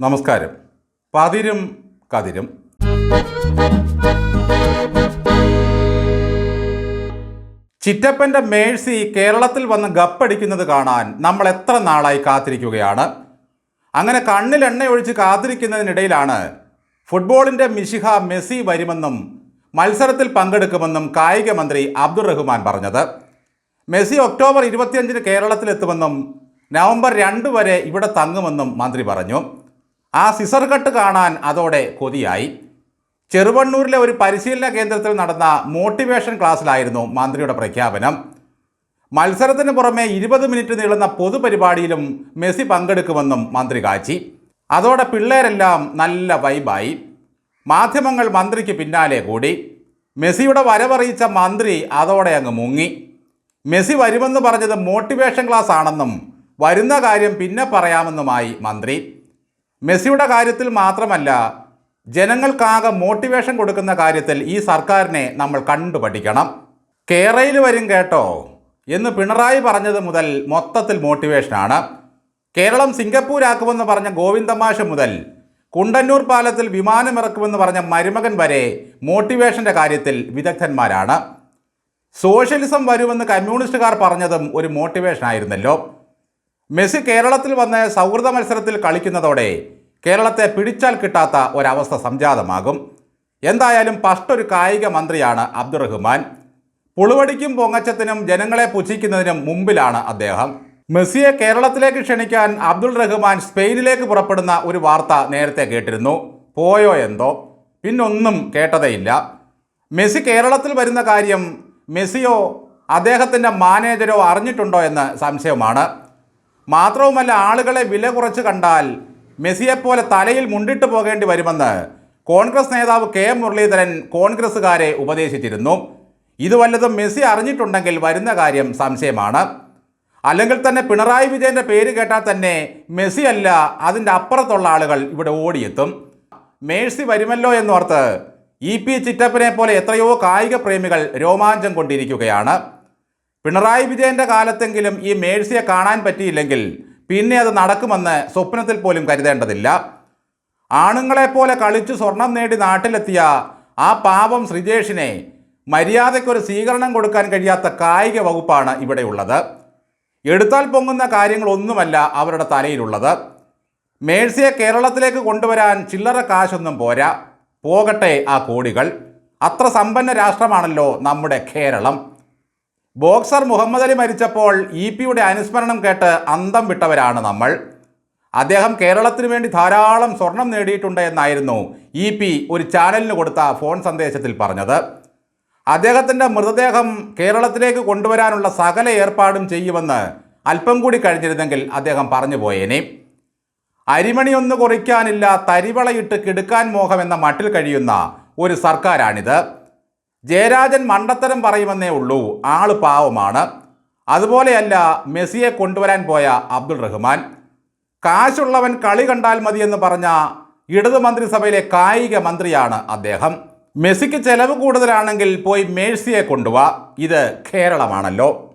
നമസ്കാരം. പതിരും കതിരും. ചിറ്റപ്പന്റെ മേഴ്സി കേരളത്തിൽ വന്ന് ഗപ്പടിക്കുന്നത് കാണാൻ നമ്മൾ എത്ര നാളായി കാത്തിരിക്കുകയാണ്? അങ്ങനെ കണ്ണിൽ എണ്ണയൊഴിച്ച് കാത്തിരിക്കുന്നതിനിടയിലാണ് ഫുട്ബോളിന്റെ മിശിഹ മെസ്സി വരുമെന്നും മത്സരത്തിൽ പങ്കെടുക്കുമെന്നും കായിക മന്ത്രി അബ്ദുൾ റഹ്മാൻ പറഞ്ഞത്. മെസ്സി ഒക്ടോബർ ഇരുപത്തിയഞ്ചിന് കേരളത്തിലെത്തുമെന്നും നവംബർ രണ്ട് വരെ ഇവിടെ തങ്ങുമെന്നും മന്ത്രി പറഞ്ഞു. ആ സിസർ കട്ട് കാണാൻ അതോടെ കൊതിയായി. ചെറുവണ്ണൂരിലെ ഒരു പരിശീലന കേന്ദ്രത്തിൽ നടന്ന മോട്ടിവേഷൻ ക്ലാസ്സിലായിരുന്നു മന്ത്രിയുടെ പ്രഖ്യാപനം. മത്സരത്തിന് പുറമെ ഇരുപത് മിനിറ്റ് നീളുന്ന പൊതുപരിപാടിയിലും മെസ്സി പങ്കെടുക്കുമെന്നും മന്ത്രി കാച്ചി. അതോടെ പിള്ളേരെല്ലാം നല്ല വൈബായി മാധ്യമങ്ങൾ മന്ത്രിക്ക് പിന്നാലെ കൂടി. മെസ്സിയുടെ വരവറിയിച്ച മന്ത്രി അതോടെ അങ്ങ് മുങ്ങി. മെസ്സി വരുമെന്ന് പറഞ്ഞത് മോട്ടിവേഷൻ ക്ലാസ് ആണെന്നും വരുന്ന കാര്യം പിന്നെ പറയാമെന്നുമായി മന്ത്രി. മെസ്സിയുടെ കാര്യത്തിൽ മാത്രമല്ല ജനങ്ങൾക്കാകെ മോട്ടിവേഷൻ കൊടുക്കുന്ന കാര്യത്തിൽ ഈ സർക്കാരിനെ നമ്മൾ കണ്ടു പഠിക്കണം. കേരയിൽ വരും കേട്ടോ. എന്ന് പിണറായി പറഞ്ഞത് മുതൽ മൊത്തത്തിൽ മോട്ടിവേഷനാണ് കേരളം സിംഗപ്പൂരാക്കുമെന്ന് പറഞ്ഞ ഗോവിന്ദമാഷ മുതൽ കുണ്ടന്നൂർ പാലത്തിൽ വിമാനമിറക്കുമെന്ന് പറഞ്ഞ മരുമകൻ വരെ മോട്ടിവേഷന്റെ കാര്യത്തിൽ വിദഗ്ധന്മാരാണ്. സോഷ്യലിസം വരുമെന്ന് കമ്മ്യൂണിസ്റ്റുകാർ പറഞ്ഞതും ഒരു മോട്ടിവേഷൻ ആയിരുന്നല്ലോ. മെസ്സി കേരളത്തിൽ വന്ന് സൗഹൃദ മത്സരത്തിൽ കളിക്കുന്നതോടെ കേരളത്തെ പിടിച്ചാൽ കിട്ടാത്ത ഒരവസ്ഥ സംജാതമാകും. എന്തായാലും പഷ്ടൊരു കായിക മന്ത്രിയാണ് അബ്ദുറഹ്മാൻ പുളുവടിക്കും പൊങ്ങച്ചത്തിനും ജനങ്ങളെ പുച്ഛിക്കുന്നതിനും മുമ്പിലാണ് അദ്ദേഹം. മെസ്സിയെ കേരളത്തിലേക്ക് ക്ഷണിക്കാൻ അബ്ദുൾ റഹ്മാൻ സ്പെയിനിലേക്ക് പുറപ്പെടുന്ന ഒരു വാർത്ത നേരത്തെ കേട്ടിരുന്നു. പോയോ എന്തോ? പിന്നൊന്നും കേട്ടതേയില്ല. മെസ്സി കേരളത്തിൽ വരുന്ന കാര്യം മെസ്സിയോ അദ്ദേഹത്തിന്റെ മാനേജരോ അറിഞ്ഞിട്ടുണ്ടോ എന്ന് സംശയമാണ്. മാത്രവുമല്ല ആളുകളെ വില കുറച്ച് കണ്ടാൽ മെസ്സിയെപ്പോലെ തലയിൽ മുണ്ടിട്ട് പോകേണ്ടി വരുമെന്ന് കോൺഗ്രസ് നേതാവ് കെ എം മുരളീധരൻ കോൺഗ്രസ്സുകാരെ ഉപദേശിച്ചിരുന്നു. ഇത് വല്ലതും മെസ്സി അറിഞ്ഞിട്ടുണ്ടെങ്കിൽ വരുന്ന കാര്യം സംശയമാണ്. അല്ലെങ്കിൽ തന്നെ പിണറായി വിജയന്റെ പേര് കേട്ടാൽ തന്നെ മെസ്സി അല്ല അതിന്റെ അപ്പുറത്തുള്ള ആളുകൾ ഇവിടെ ഓടിയെത്തും. മേഴ്സി വരുമല്ലോ എന്നോർത്ത് ഇ പി ചിറ്റപ്പനെ പോലെ എത്രയോ കായിക പ്രേമികൾ രോമാഞ്ചം കൊണ്ടിരിക്കുകയാണ്. പിണറായി വിജയന്റെ കാലത്തെങ്കിലും ഈ മേഴ്സിയെ കാണാൻ പറ്റിയില്ലെങ്കിൽ പിന്നെ അത് നടക്കുമെന്ന് സ്വപ്നത്തിൽ പോലും കരുതേണ്ടതില്ല. ആണുങ്ങളെപ്പോലെ കളിച്ച് സ്വർണം നേടി നാട്ടിലെത്തിയ ആ പാവം ശ്രീജേഷിനെ മര്യാദയ്ക്കൊരു സ്വീകരണം കൊടുക്കാൻ കഴിയാത്ത കായിക വകുപ്പാണ് ഇവിടെയുള്ളത്. എടുത്താൽ പൊങ്ങുന്ന കാര്യങ്ങളൊന്നുമല്ല അവരുടെ തലയിലുള്ളത്. മേഴ്സിയെ കേരളത്തിലേക്ക് കൊണ്ടുവരാൻ ചില്ലറ കാശൊന്നും പോരാ. പോകട്ടെ ആ കോടികൾ. അത്ര സമ്പന്ന രാഷ്ട്രമാണല്ലോ നമ്മുടെ കേരളം. ബോക്സർ മുഹമ്മദ് അലി മരിച്ചപ്പോൾ ഇ പിയുടെ അനുസ്മരണം കേട്ട് അന്തം വിട്ടവരാണ് നമ്മൾ. അദ്ദേഹം കേരളത്തിന് വേണ്ടി ധാരാളം സ്വർണം നേടിയിട്ടുണ്ട് എന്നായിരുന്നു ഇ പി ഒരു ചാനലിന് കൊടുത്ത ഫോൺ സന്ദേശത്തിൽ പറഞ്ഞത്. അദ്ദേഹത്തിന്റെ മൃതദേഹം കേരളത്തിലേക്ക് കൊണ്ടുവരാനുള്ള സകല ഏർപ്പാടും ചെയ്യുമെന്ന് അല്പം കൂടി കഴിഞ്ഞിരുന്നെങ്കിൽ അദ്ദേഹം പറഞ്ഞു പോയേനെ. അരിമണിയൊന്ന് കുറിക്കാനില്ല തരിവളയിട്ട് കിടുക്കാൻ മോഹം എന്ന മട്ടിൽ കഴിയുന്ന ഒരു സർക്കാരാണിത്. ജയരാജൻ മണ്ടത്തരം പറയുമെന്നേ ഉള്ളൂ. ആൾ പാവമാണ്. അതുപോലെയല്ല മെസ്സിയെ കൊണ്ടുവരാൻ പോയ അബ്ദുൾ റഹ്മാൻ. കാശുള്ളവൻ കളി കണ്ടാൽ മതിയെന്ന് പറഞ്ഞ ഇടതു മന്ത്രിസഭയിലെ കായിക മന്ത്രിയാണ് അദ്ദേഹം. മെസ്സിക്ക് ചെലവ് കൂടുതലാണെങ്കിൽ പോയി മേഴ്സിയെ കൊണ്ടുവാ. ഇത് കേരളമാണല്ലോ.